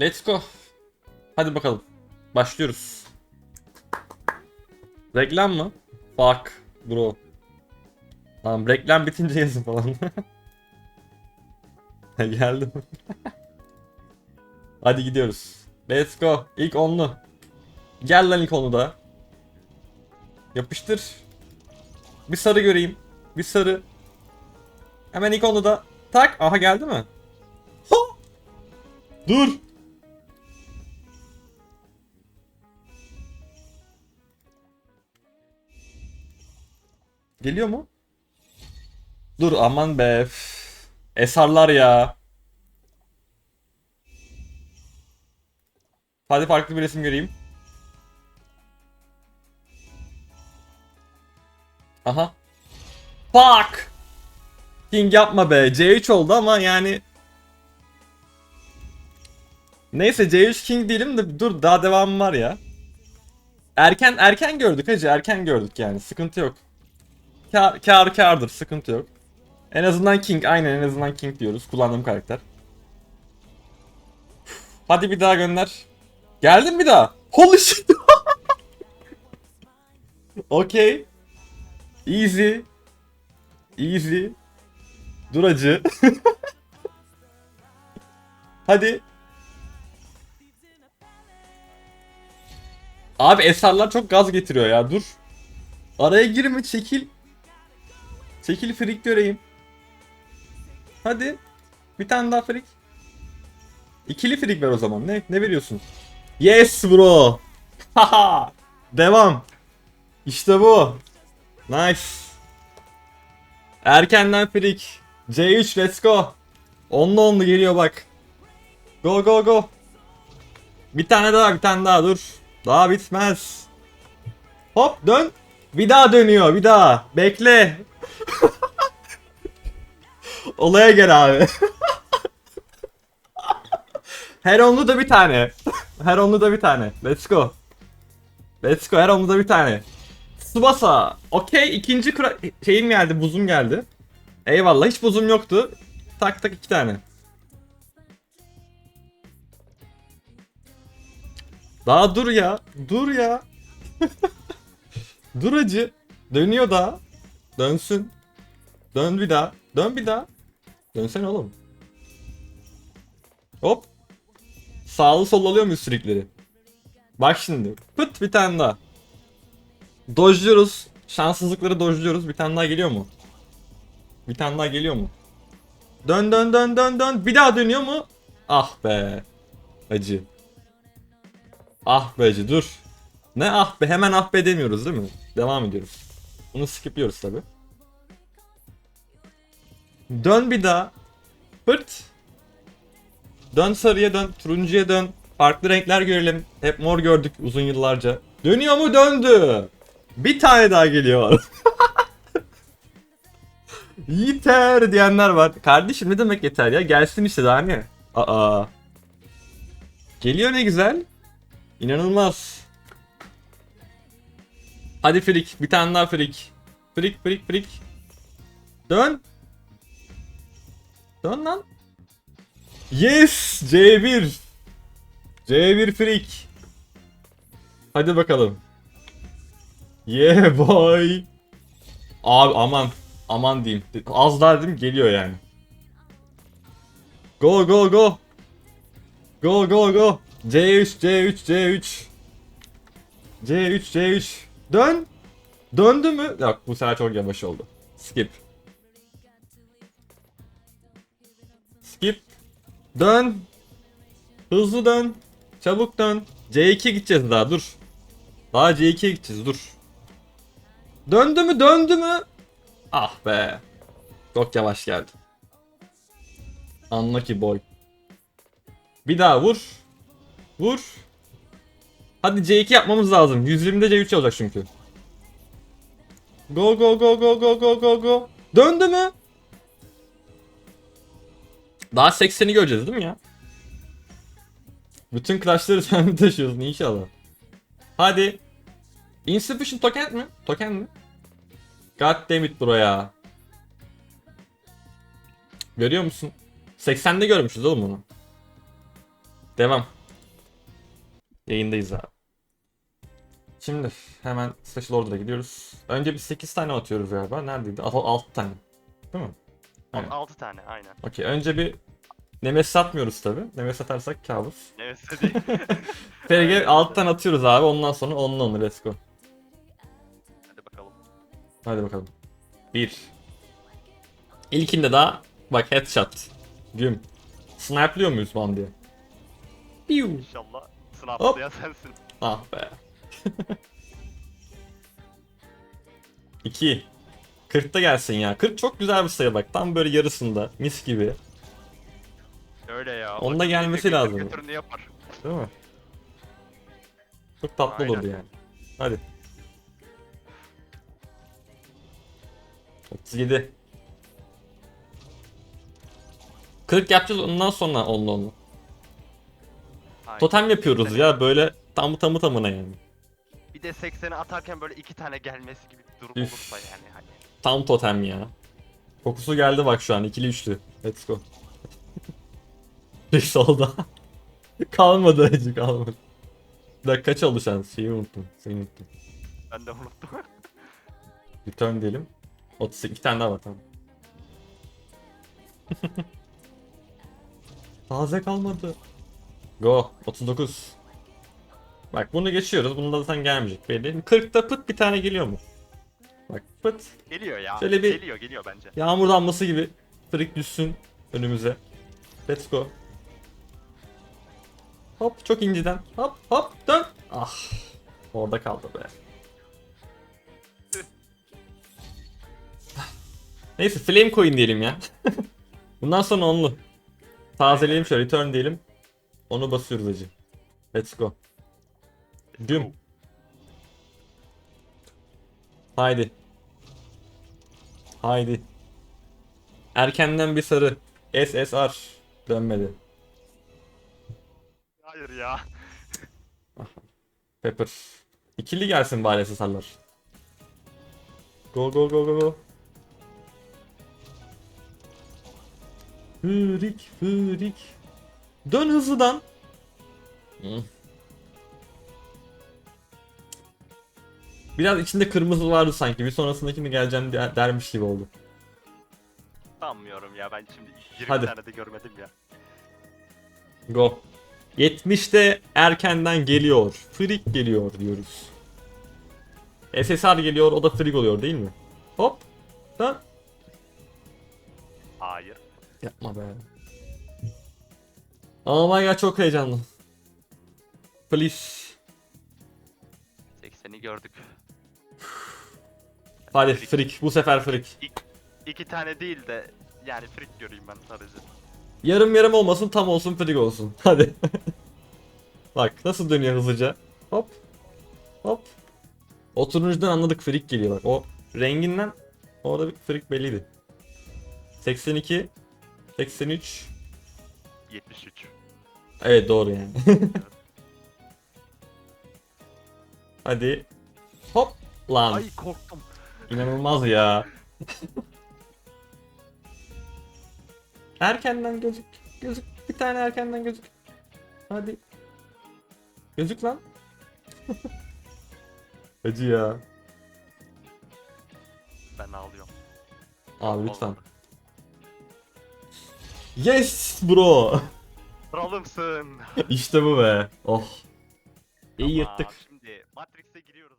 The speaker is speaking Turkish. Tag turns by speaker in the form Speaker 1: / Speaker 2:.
Speaker 1: Let's go. Hadi bakalım. Başlıyoruz. Reklam mı? Fuck bro. Tamam reklam bitince yazın falan. Geldim. Hadi gidiyoruz. Let's go. İlk onlu. Gel lan ilk onlu da. Yapıştır. Bir sarı göreyim. Bir sarı. Hemen ilk onlu da. Tak. Aha geldi mi? Dur. Geliyor mu? Dur aman be. Esarlar ya. Hadi farklı bir resim göreyim. Aha. Fuck. King yapma be. C3 oldu ama yani. Neyse C3 King değilim de dur daha devamı var ya. Erken erken gördük hacı erken gördük yani sıkıntı yok. Kar kar kardır sıkıntı yok. En azından King aynen en azından King diyoruz kullandığım karakter. Hadi bir daha gönder. Geldin bir daha. Holy shit. okay. Easy. Easy. Dur acı. Hadi. Abi esarlar çok gaz getiriyor ya dur. Araya girme çekil. Çekil frik göreyim. Hadi. Bir tane daha frik. İkili frik ver o zaman. Ne ne veriyorsun? Yes bro. Haha. Devam. İşte bu. Nice. Erkenden frik. C3 let's go. Onlu onlu geliyor bak. Go go go. Bir tane daha bir tane daha dur. Daha bitmez. Hop dön. Bir daha dönüyor bir daha. Bekle. Olaya gel abi. Her onlu da bir tane. Her onlu da bir tane. Let's go. Let's go. Her onlu da bir tane. Tsubasa. Okey. ikinci kura şeyim geldi. Buzum geldi. Eyvallah. Hiç buzum yoktu. Tak tak iki tane. Daha dur ya. Dur ya. dur acı. Dönüyor daha. Dönsün. Dön bir daha. Dön bir daha. Dönsene oğlum. Hop. Sağlı sol alıyor muyuz sürekli? Bak şimdi. Pıt bir tane daha. Dojluyoruz. Şanssızlıkları dojluyoruz. Bir tane daha geliyor mu? Bir tane daha geliyor mu? Dön dön dön dön dön. Bir daha dönüyor mu? Ah be. Acı. Ah be acı dur. Ne ah be hemen ah be demiyoruz değil mi? Devam ediyoruz. Bunu skipliyoruz tabi. Dön bir daha. Pırt. Dön sarıya dön, turuncuya dön. Farklı renkler görelim. Hep mor gördük uzun yıllarca. Dönüyor mu? Döndü. Bir tane daha geliyor. yeter diyenler var. Kardeşim ne demek yeter ya? Gelsin işte daha ne? Aa. Geliyor ne güzel. İnanılmaz. Hadi frik. Bir tane daha frik. Frik frik frik. Dön. Dön lan. Yes! C1. C1 frik. Hadi bakalım. Yeah boy. Abi aman. Aman diyeyim. Az daha dedim geliyor yani. Go go go. Go go go. C3 C3 C3. C3 C3. Dön. Döndü mü? Yok bu sefer çok yavaş oldu. Skip. Skip. Dön. Hızlı dön. Çabuk dön. C2 gideceğiz daha dur. Daha C2'ye gideceğiz dur. Döndü mü döndü mü? Ah be. Çok yavaş geldi. Unlucky boy. Bir daha vur. Vur. Hadi C2 yapmamız lazım. 120'de C3 olacak çünkü. Go go go go go go go go. Döndü mü? Daha 80'i göreceğiz değil mi ya? Bütün clash'ları sen taşıyorsun inşallah. Hadi. Insufficient token mi? Token mi? God damn it bro ya. Görüyor musun? 80'de görmüşüz oğlum bunu. Devam. Yayındayız abi. Şimdi hemen Special Order'a gidiyoruz. Önce bir 8 tane atıyoruz galiba. Neredeydi? 6 tane. Değil mi? Aynen.
Speaker 2: 6 tane aynen.
Speaker 1: Okey. Önce bir Nemes satmıyoruz tabi. Nemes satarsak kabus.
Speaker 2: Neyse değil.
Speaker 1: FRG alttan atıyoruz abi. Ondan sonra onunla onu. Let's go.
Speaker 2: Hadi bakalım.
Speaker 1: Hadi bakalım. Bir. İlkinde daha bak headshot. Güm. Snipe'lıyor muyuz Van diye? Piu.
Speaker 2: İnşallah
Speaker 1: Hop.
Speaker 2: Slapslayan sensin.
Speaker 1: Ah be. 2. 40'ta gelsin ya. 40 çok güzel bir sayı bak. Tam böyle yarısında. Mis gibi.
Speaker 2: Öyle ya.
Speaker 1: Onda
Speaker 2: Onda
Speaker 1: gelmesi lazım.
Speaker 2: Götürünü yapar.
Speaker 1: Değil mi? Çok tatlı
Speaker 2: Aynen.
Speaker 1: olurdu yani. Hadi. 37. 40 yapacağız ondan sonra 10'lu
Speaker 2: 10'lu.
Speaker 1: Totem yapıyoruz ya böyle tam tamı tamına yani.
Speaker 2: Bir de 80'i atarken böyle iki tane gelmesi gibi bir durum
Speaker 1: Üf.
Speaker 2: olursa yani hani.
Speaker 1: Tam totem ya. Kokusu geldi bak şu an ikili üçlü. Let's go. Bir solda. kalmadı acı kalmadı. Bir dakika şans? Şeyi unuttum. Seni unuttum.
Speaker 2: Ben de unuttum.
Speaker 1: Return diyelim. 32 tane daha var tamam. Taze kalmadı. Go. 39. Bak bunu geçiyoruz. Bunda zaten gelmeyecek belli. 40'ta pıt bir tane geliyor mu? Bak pıt.
Speaker 2: Geliyor ya.
Speaker 1: Şöyle bir-
Speaker 2: Geliyor geliyor bence.
Speaker 1: Yağmur damlası gibi frik düşsün önümüze. Let's go. Hop çok inciden. Hop hop dön. Ah. Orada kaldı be. Neyse flame coin diyelim ya. Bundan sonra onlu. Tazeleyelim şöyle return diyelim. Onu basıyoruz acı. Let's go. Güm. Haydi. Haydi. Erkenden bir sarı. SSR. Dönmedi.
Speaker 2: Hayır ya.
Speaker 1: Pepper. İkili gelsin bari SSR'lar. Go go go go go. Fırik fırik. Dön hızlıdan. Hı. Biraz içinde kırmızı vardı sanki. Bir sonrasındakini geleceğim der- dermiş gibi oldu.
Speaker 2: Sanmıyorum ya ben şimdi 20
Speaker 1: Hadi.
Speaker 2: tane de görmedim ya.
Speaker 1: Go. 70'te erkenden geliyor. Freak geliyor diyoruz. SSR geliyor o da freak oluyor değil mi? Hop. Dön.
Speaker 2: Hayır.
Speaker 1: Yapma be. Oh my god çok heyecanlı. Please.
Speaker 2: 80'i gördük.
Speaker 1: Hadi freak. Bu sefer freak.
Speaker 2: İki, iki tane değil de yani freak göreyim ben sadece.
Speaker 1: Yarım yarım olmasın tam olsun freak olsun. Hadi. bak nasıl dönüyor hızlıca. Hop. Hop. O turuncudan anladık freak geliyor bak. O renginden orada bir freak belliydi. 82 83
Speaker 2: 73.
Speaker 1: Evet doğru yani. Hadi. Hop lan.
Speaker 2: Ay korktum.
Speaker 1: İnanılmaz ya. erkenden gözük. Gözük. Bir tane erkenden gözük. Hadi. Gözük lan. Acı ya.
Speaker 2: Ben ağlıyorum.
Speaker 1: Abi lütfen. Yes bro.
Speaker 2: Kralımsın.
Speaker 1: işte bu be. Oh. İyi yırttık.
Speaker 2: Şimdi Matrix'e giriyoruz.